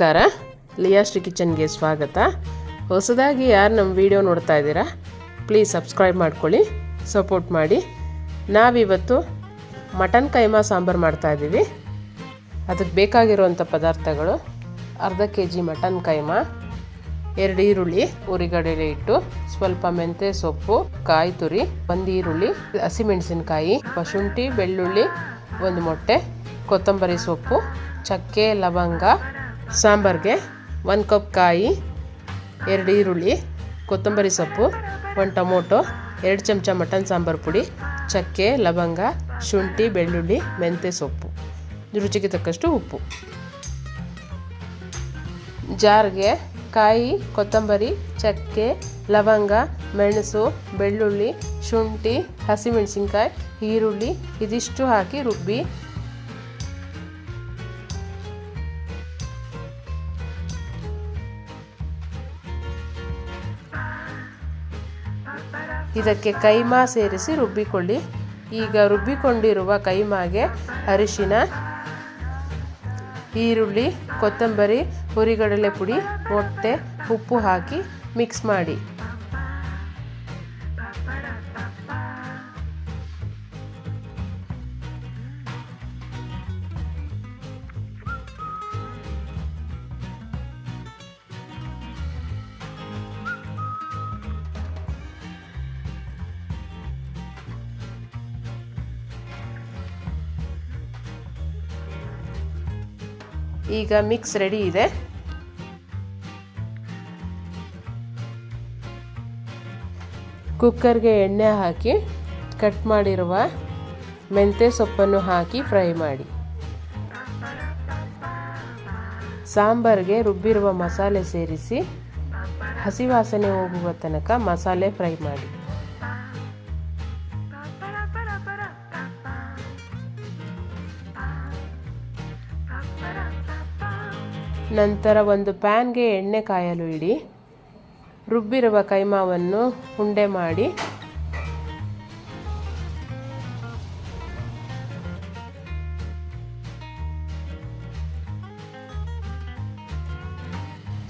ನಮಸ್ಕಾರ. ಲಿಯಾಶ್ರೀ ಕಿಚನ್ಗೆ ಸ್ವಾಗತ. ಹೊಸದಾಗಿ ಯಾರು ನಮ್ಮ ವಿಡಿಯೋ ನೋಡ್ತಾ ಇದ್ದೀರಾ, ಪ್ಲೀಸ್ ಸಬ್ಸ್ಕ್ರೈಬ್ ಮಾಡ್ಕೊಳ್ಳಿ, ಸಪೋರ್ಟ್ ಮಾಡಿ. ನಾವಿವತ್ತು ಮಟನ್ ಕೈಮಾ ಸಾಂಬಾರು ಮಾಡ್ತಾಯಿದ್ದೀವಿ ಅದಕ್ಕೆ ಬೇಕಾಗಿರುವಂಥ ಪದಾರ್ಥಗಳು ಅರ್ಧ ಕೆ ಜಿ ಮಟನ್ ಕೈಮಾ, ಎರಡು ಈರುಳ್ಳಿ, ಉರಿಗಡಲೆ ಇಟ್ಟು ಸ್ವಲ್ಪ ಮೆಂತ್ಯ ಸೊಪ್ಪು, ಕಾಯಿ ತುರಿ, ಒಂದು ಈರುಳ್ಳಿ, ಹಸಿಮೆಣಸಿನಕಾಯಿ ಶುಂಠಿ ಬೆಳ್ಳುಳ್ಳಿ, ಒಂದು ಮೊಟ್ಟೆ, ಕೊತ್ತಂಬರಿ ಸೊಪ್ಪು, ಚಕ್ಕೆ, ಲವಂಗ ಸಾಂಬಾರಿಗೆ ಒಂದು ಕಪ್ ಕಾಯಿ, ಎರಡು ಈರುಳ್ಳಿ, ಕೊತ್ತಂಬರಿ ಸೊಪ್ಪು, ಒಂದು ಟೊಮೊಟೊ, ಎರಡು ಚಮಚ ಮಟನ್ ಸಾಂಬಾರು ಪುಡಿ, ಚಕ್ಕೆ, ಲವಂಗ, ಶುಂಠಿ, ಬೆಳ್ಳುಳ್ಳಿ, ಮೆಂತ್ಯ ಸೊಪ್ಪು. ರುಚಿಗೆ ತಕ್ಕಷ್ಟು ಉಪ್ಪು. ಜಾರಿಗೆ ಕಾಯಿ, ಕೊತ್ತಂಬರಿ, ಚಕ್ಕೆ, ಲವಂಗ, ಮೆಣಸು, ಬೆಳ್ಳುಳ್ಳಿ, ಶುಂಠಿ, ಹಸಿಮೆಣಸಿನ್ಕಾಯಿ, ಈರುಳ್ಳಿ, ಇದಿಷ್ಟು ಹಾಕಿ ರುಬ್ಬಿ ಇದಕ್ಕೆ ಕೈಮಾ ಸೇರಿಸಿ ರುಬ್ಬಿಕೊಳ್ಳಿ. ಈಗ ರುಬ್ಬಿಕೊಂಡಿರುವ ಕೈಮಾಗೆ ಅರಿಶಿನ, ಈರುಳ್ಳಿ, ಕೊತ್ತಂಬರಿ, ಹುರಿಗಡಲೆ ಪುಡಿ, ಮೊಟ್ಟೆ, ಉಪ್ಪು ಹಾಕಿ ಮಿಕ್ಸ್ ಮಾಡಿ. ಈಗ ಮಿಕ್ಸ್ ರೆಡಿ ಇದೆ. ಕುಕ್ಕರ್ಗೆ ಎಣ್ಣೆ ಹಾಕಿ ಕಟ್ ಮಾಡಿರುವ ಮೆಂತ್ಯ ಸೊಪ್ಪನ್ನು ಹಾಕಿ ಫ್ರೈ ಮಾಡಿ. ಸಾಂಬಾರಿಗೆ ರುಬ್ಬಿರುವ ಮಸಾಲೆ ಸೇರಿಸಿ, ಹಸಿ ವಾಸನೆ ಹೋಗುವ ತನಕ ಮಸಾಲೆ ಫ್ರೈ ಮಾಡಿ. ನಂತರ ಒಂದು ಪ್ಯಾನ್ಗೆ ಎಣ್ಣೆ ಕಾಯಲು ಇಡಿ. ರುಬ್ಬಿರುವ ಕೈಮಾವನ್ನು ಉಂಡೆ ಮಾಡಿ.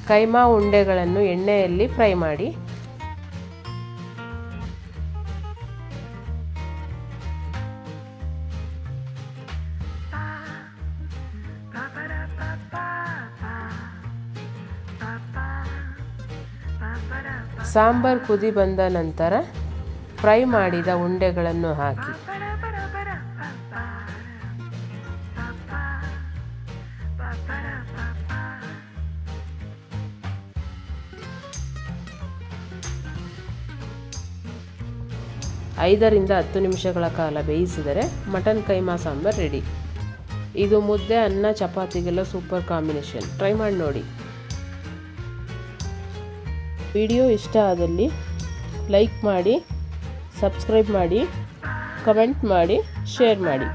ಕೈಮಾ ಉಂಡೆಗಳನ್ನು ಎಣ್ಣೆಯಲ್ಲಿ ಫ್ರೈ ಮಾಡಿ. ಸಾಂಬಾರ್ ಕುದಿ ಬಂದ ನಂತರ ಫ್ರೈ ಮಾಡಿದ ಉಂಡೆಗಳನ್ನು ಹಾಕಿ. ಐದರಿಂದ ಹತ್ತು ನಿಮಿಷಗಳ ಕಾಲ ಬೇಯಿಸಿದರೆ ಮಟನ್ ಕೈಮಾ ಸಾಂಬಾರ್ ರೆಡಿ. ಇದು ಮುದ್ದೆ, ಅನ್ನ, ಚಪಾತಿಗೆಲ್ಲ ಸೂಪರ್ ಕಾಂಬಿನೇಷನ್. ಟ್ರೈ ಮಾಡಿ ನೋಡಿ. ವಿಡಿಯೋ ಇಷ್ಟ ಆದಲ್ಲಿ ಲೈಕ್ ಮಾಡಿ ಸಬ್ಸ್ಕ್ರೈಬ್ ಮಾಡಿ ಕಮೆಂಟ್ ಮಾಡಿ ಶೇರ್ ಮಾಡಿ.